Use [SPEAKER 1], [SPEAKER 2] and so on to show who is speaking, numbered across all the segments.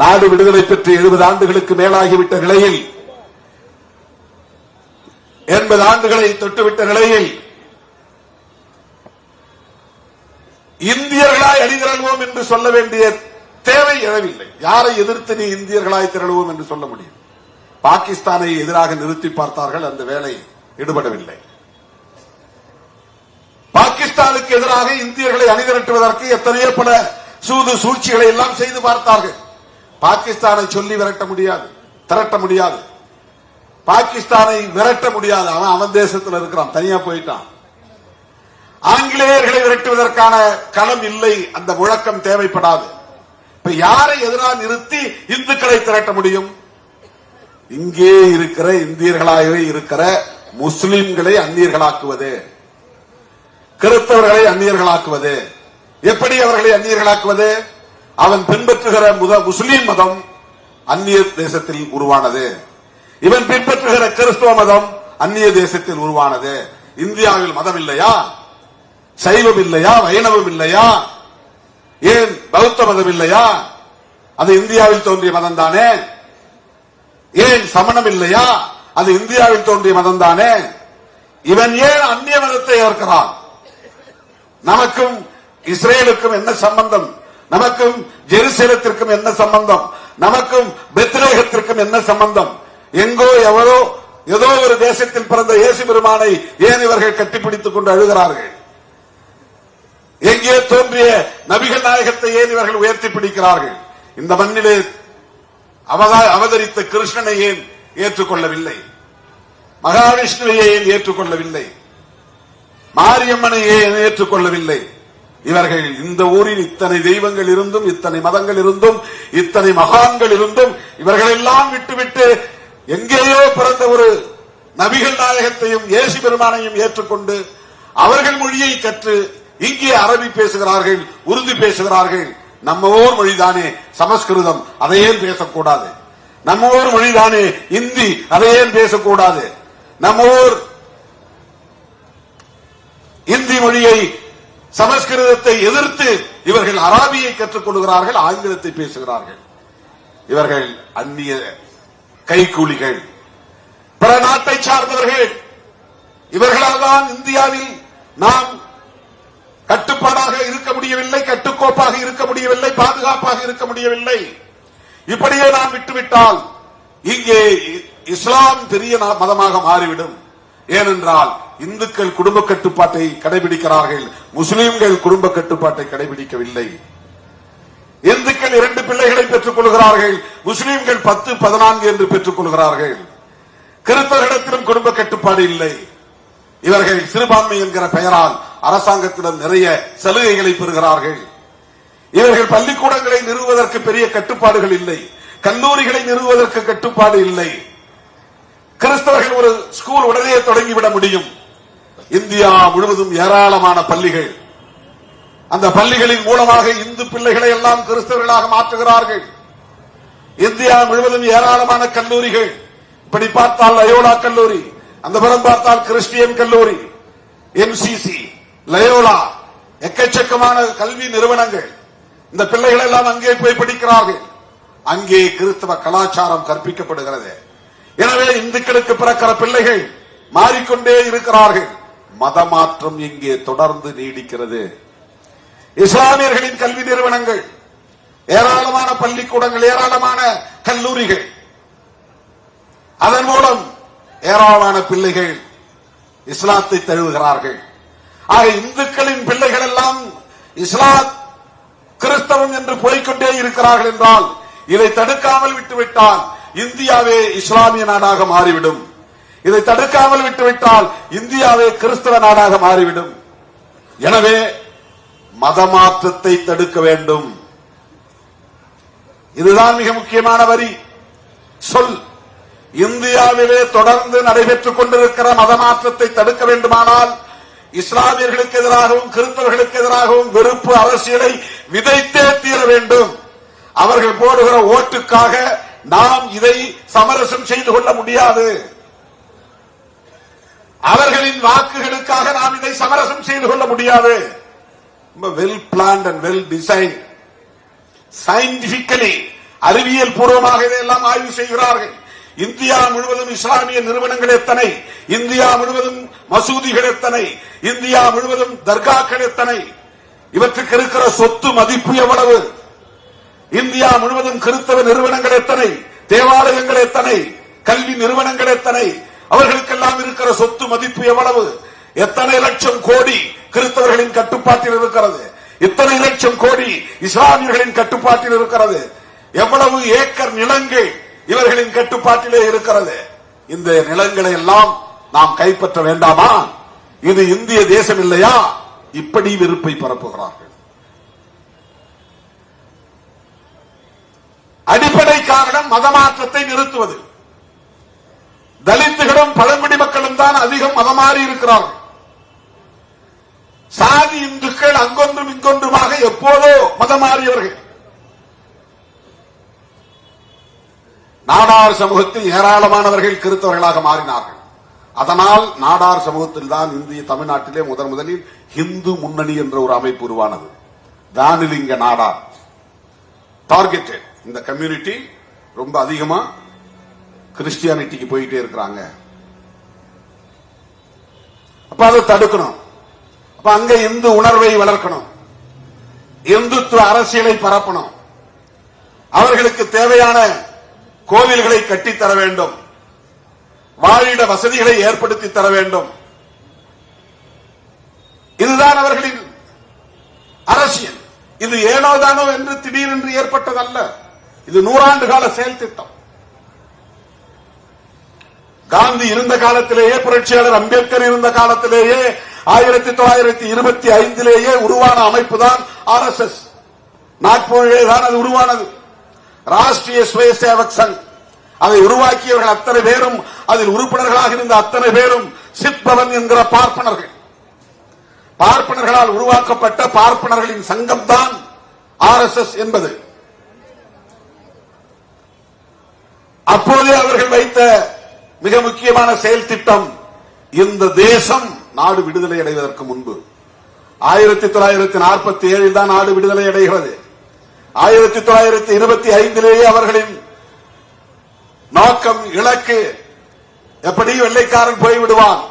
[SPEAKER 1] நாடு விடுதலை பெற்று எழுபது ஆண்டுகளுக்கு மேலாகிவிட்ட நிலையில் எண்பது ஆண்டுகளை தொட்டுவிட்ட நிலையில் இந்தியர்களாய் அணிதிரள்வோம் என்று சொல்ல வேண்டிய தேவை எழவில்லை. யாரை எதிர்த்து நீ இந்தியர்களாய் திரளுவோம் என்று சொல்ல முடியும்? பாகிஸ்தானை எதிராக நிறுத்தி பார்த்தார்கள் அந்த வேலை ஈடுபடவில்லை. பாகிஸ்தானுக்கு எதிராக இந்தியர்களை அணிதிரட்டுவதற்கு எத்தனையோ பல சூது சூழ்ச்சிகளை எல்லாம் செய்து பார்த்தார்கள். பாகிஸ்தானை சொல்லி விரட்ட முடியாது திரட்ட முடியாது. பாகிஸ்தானை விரட்ட முடியாது அவன் அவன் தேசத்தில் இருக்கிறான் தனியா போயிட்டான். ஆங்கிலேயர்களை விரட்டுவதற்கான களம் இல்லை அந்த முழக்கம் தேவைப்படாது. இப்ப யாரை எதிராக நிறுத்தி இந்துக்களை திரட்ட முடியும்? இங்கே இருக்கிற இந்தியர்களாகவே இருக்கிற முஸ்லிம்களை அந்நியர்களாக்குவது. கிறிஸ்தவர்களை அந்நியர்களாக்குவது. எப்படி அவர்களை அந்நியர்களாக்குவது? அவன் பின்பற்றுகிற முத முஸ்லீம் மதம் அந்நிய தேசத்தில் உருவானது. இவன் பின்பற்றுகிற கிறிஸ்துவ மதம் அந்நிய தேசத்தில் உருவானது. இந்தியாவில் மதம் இல்லையா? சைவம் இல்லையா? வைணவம் இல்லையா? ஏன்? பௌத்த மதம் இல்லையா? அது இந்தியாவில் தோன்றிய மதம் தானே ஏன்? சமணம் இல்லையா? அது இந்தியாவில் தோன்றிய மதம் தானே இவன் ஏன் அந்நிய மதத்தை ஏற்கிறான்? நமக்கும் இஸ்ரேலுக்கும் என்ன சம்பந்தம்? நமக்கும் ஜெருசலத்திற்கும் என்ன சம்பந்தம்? நமக்கும் பெத்ரேகத்திற்கும் என்ன சம்பந்தம்? எங்கோ எவரோ ஏதோ ஒரு தேசத்தில் பிறந்த இயேசு பெருமானை ஏன் இவர்கள் கட்டிப்பிடித்துக் கொண்டு அழுகிறார்கள்? எங்கே தோன்றிய நபிகள் நாயகத்தை ஏன் இவர்கள் உயர்த்தி பிடிக்கிறார்கள்? இந்த மண்ணிலே அவதரித்த கிருஷ்ணனை ஏன் ஏற்றுக்கொள்ளவில்லை? மகாவிஷ்ணுவை ஏன் ஏற்றுக்கொள்ளவில்லை? மாரியம்மனை ஏன் ஏற்றுக்கொள்ளவில்லை? இவர்கள் இந்த ஊரில் இத்தனை தெய்வங்கள் இருந்தும் இத்தனை மதங்கள் இருந்தும் இத்தனை மகான்கள் இருந்தும் இவர்கள் எல்லாம் விட்டுவிட்டு எங்கேயோ பிறந்த ஒரு நபிகள் நாயகத்தையும் இயேசு பெருமானையும் ஏற்றுக்கொண்டு அவர்கள் மொழியை கற்று இங்கே அரபி பேசுகிறார்கள் உருது பேசுகிறார்கள். நம்ம ஊர் மொழிதானே சமஸ்கிருதம் அதை பேசக்கூடாது? நம்ம ஊர் மொழிதானே இந்தி அதை பேசக்கூடாது? நம்ம ஊர் இந்தி மொழியை சமஸ்கிருதத்தை எதிர்த்து இவர்கள் அராபியை கற்றுக் கொள்கிறார்கள் ஆங்கிலத்தை பேசுகிறார்கள். இவர்கள் அந்நிய கைக்கூலிகள் பிற நாட்டை சார்ந்தவர்கள். இவர்களால் தான் இந்தியாவில் நாம் கட்டுப்பாடாக இருக்க முடியவில்லை கட்டுக்கோப்பாக இருக்க முடியவில்லை பாதுகாப்பாக இருக்க முடியவில்லை. இப்படியே நாம் விட்டுவிட்டால் இங்கே இஸ்லாம் பெரிய நா- மதமாக மாறிவிடும். ஏனென்றால் இந்துக்கள் குடும்ப கட்டுப்பாட்டை கடைபிடிக்கிறார்கள் முஸ்லிம்கள் குடும்ப கட்டுப்பாட்டை கடைபிடிக்கவில்லை. இந்துக்கள் இரண்டு பிள்ளைகளை பெற்றுக் கொள்கிறார்கள் முஸ்லிம்கள் பத்து பதினான்கு என்று பெற்றுக் கொள்கிறார்கள். கிறிஸ்தவர்களிடத்திலும் குடும்ப கட்டுப்பாடு இல்லை. இவர்கள் சிறுபான்மை என்கிற பெயரால் அரசாங்கத்திடம் நிறைய சலுகைகளை பெறுகிறார்கள். இவர்கள் பள்ளிக்கூடங்களை நிறுவுவதற்கு பெரிய கட்டுப்பாடுகள் இல்லை. கல்லூரிகளை நிறுவுவதற்கு கட்டுப்பாடு இல்லை. கிறிஸ்தவர்கள் ஒரு ஸ்கூல் உடனே தொடங்கிவிட முடியும். இந்தியா முழுவதும் ஏராளமான பள்ளிகள். அந்த பள்ளிகளின் மூலமாக இந்து பிள்ளைகளை எல்லாம் கிறிஸ்தவர்களாக மாற்றுகிறார்கள். இந்தியா முழுவதும் ஏராளமான கல்லூரிகள். இப்படி பார்த்தால் லயோலா கல்லூரி அந்த புறம் பார்த்தால் கிறிஸ்டியன் கல்லூரி எம்சிசி லயோலா எக்கச்சக்கமான கல்வி நிறுவனங்கள். இந்த பிள்ளைகள் எல்லாம் அங்கே போய் படிக்கிறார்கள். அங்கே கிறிஸ்தவ கலாச்சாரம் கற்பிக்கப்படுகிறது. எனவே இந்துக்களுக்கு பிறக்கிற பிள்ளைகள் மாறிக்கொண்டே இருக்கிறார்கள். மதமாற்றம் இங்கே தொடர்ந்து நீடிக்கிறது. இஸ்லாமியர்களின் கல்வி நிறுவனங்கள் ஏராளமான பள்ளிக்கூடங்கள் ஏராளமான கல்லூரிகள். அதன் மூலம் ஏராளமான பிள்ளைகள் இஸ்லாத்தை தழுவுகிறார்கள். ஆக இந்துக்களின் பிள்ளைகள் எல்லாம் இஸ்லாம் கிறிஸ்தவம் என்று போய்க்கொண்டே இருக்கிறார்கள் என்றால் இதை தடுக்காமல் விட்டுவிட்டால் இந்தியாவே இஸ்லாமிய நாடாக மாறிவிடும். இதை தடுக்காமல் விட்டுவிட்டால் இந்தியாவே கிறிஸ்தவ நாடாக மாறிவிடும். எனவே மதமாற்றத்தை தடுக்க வேண்டும். இதுதான் மிக முக்கியமான வரி. சொல். இந்தியாவிலே தொடர்ந்து நடைபெற்றுக் கொண்டிருக்கிற மதமாற்றத்தை தடுக்க வேண்டுமானால் இஸ்லாமியர்களுக்கு எதிராகவும் கிறிஸ்தவர்களுக்கு எதிராகவும் வெறுப்பு அரசியலை விதைத்தே தீர வேண்டும். அவர்கள் போடுகிற ஓட்டுக்காக நாம் இதை சமரசம் செய்து கொள்ள முடியாது. அவர்களின் வாக்குகளுக்காக நாம் இதை சமரசம் செய்து கொள்ள முடியாது. Well planned and well design scientifically அறிவியல் பூர்வமாக இதையெல்லாம் ஆய்வு செய்கிறார்கள். இந்தியா முழுவதும் இஸ்லாமிய நிறுவனங்கள் எத்தனை? இந்தியா முழுவதும் மசூதிகள் எத்தனை? இந்தியா முழுவதும் தர்காக்கள் எத்தனை? இவற்றுக்கு இருக்கிற சொத்து மதிப்பு எவ்வளவு? இந்தியா முழுவதும் கிறிஸ்தவ நிறுவனங்கள் எத்தனை? தேவாலயங்கள் எத்தனை? கல்வி நிறுவனங்கள் எத்தனை? அவர்களுக்கெல்லாம் இருக்கிற சொத்து மதிப்பு எவ்வளவு? எத்தனை லட்சம் கோடி கிறிஸ்தவர்களின் கட்டுப்பாட்டில் இருக்கிறது? இத்தனை லட்சம் கோடி இஸ்லாமியர்களின் கட்டுப்பாட்டில் இருக்கிறது? எவ்வளவு ஏக்கர் நிலங்கள் இவர்களின் கட்டுப்பாட்டிலே இருக்கிறது? இந்த நிலங்களை எல்லாம் நாம் கைப்பற்ற வேண்டாமா? இது இந்திய தேசம் இல்லையா? இப்படி வெறுப்பை பரப்புகிறார்கள். அடிப்படை காரணம் மதமாற்றத்தை நிறுத்துவது. தலித்துகளும் பழங்குடி மக்களும் தான் அதிகம் மதமாறி இருக்கிறார்கள். சாதி இந்துக்கள் அங்கொன்றும் இங்கொன்றுமாக எப்போதோ மதமாறியவர்கள். நாடார் சமூகத்தில் ஏராளமானவர்கள் கிறித்தவர்களாக மாறினார்கள். அதனால் நாடார் சமூகத்தில் தான் இந்திய தமிழ்நாட்டிலே முதன் முதலில் இந்து முன்னணி என்ற ஒரு அமைப்பு உருவானது. தானிலிங்க நாடார். டார்கெட்டட் இந்த கம்யூனிட்டி ரொம்ப அதிகமா கிறிஸ்டியானிட்டிக்கு போயிட்டே இருக்கிறாங்க. அப்ப அதை தடுக்கணும். அப்ப அங்க இந்து உணர்வை வளர்க்கணும். இந்துத்துவ அரசியலை பரப்பணும். அவர்களுக்கு தேவையான கோவில்களை கட்டித்தர வேண்டும். வாழிட வசதிகளை ஏற்படுத்தி தர வேண்டும். இதுதான் அவர்களின் அரசியல். இது ஏனோதானோ என்று திடீரென்று ஏற்பட்டதல்ல. இது நூறாண்டு கால செயல் திட்டம். காந்தி இருந்த காலத்திலேயே புரட்சியாளர் அம்பேத்கர் இருந்த காலத்திலேயே ஆயிரத்தி தொள்ளாயிரத்தி இருபத்தி ஐந்திலேயே உருவான அமைப்பு தான் ஆர் எஸ் எஸ். நாக்பூரிலே தான் அது உருவானது. ராஷ்டிரிய சுய சேவக் சங். அதை உருவாக்கியவர்கள் அத்தனை பேரும் அதில் உறுப்பினர்களாக இருந்த அத்தனை பேரும் சித்பவன் என்கிற பார்ப்பனர்கள். பார்ப்பனர்களால் உருவாக்கப்பட்ட பார்ப்பனர்களின் சங்கம் தான் ஆர் எஸ் எஸ் என்பது. அப்போதே அவர்கள் வைத்த மிக முக்கியமான செயல் திட்டம் இந்த தேசம் நாடு விடுதலை அடைவதற்கு முன்பு. ஆயிரத்தி தொள்ளாயிரத்தி நாற்பத்தி ஏழில் தான் நாடு விடுதலை அடைகிறது. ஆயிரத்தி தொள்ளாயிரத்தி இருபத்தி ஐந்திலேயே அவர்களின் நோக்கம் இலக்கு. எப்படி வெள்ளைக்காரன் போய்விடுவான்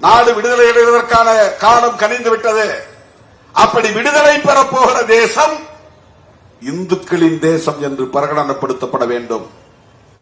[SPEAKER 1] நாடு விடுதலை அடைவதற்கான காலம் கனிந்து விட்டது. அப்படி விடுதலை பெறப்போகிற தேசம் இந்துக்களின் தேசம் என்று பிரகடனப்படுத்தப்பட வேண்டும்.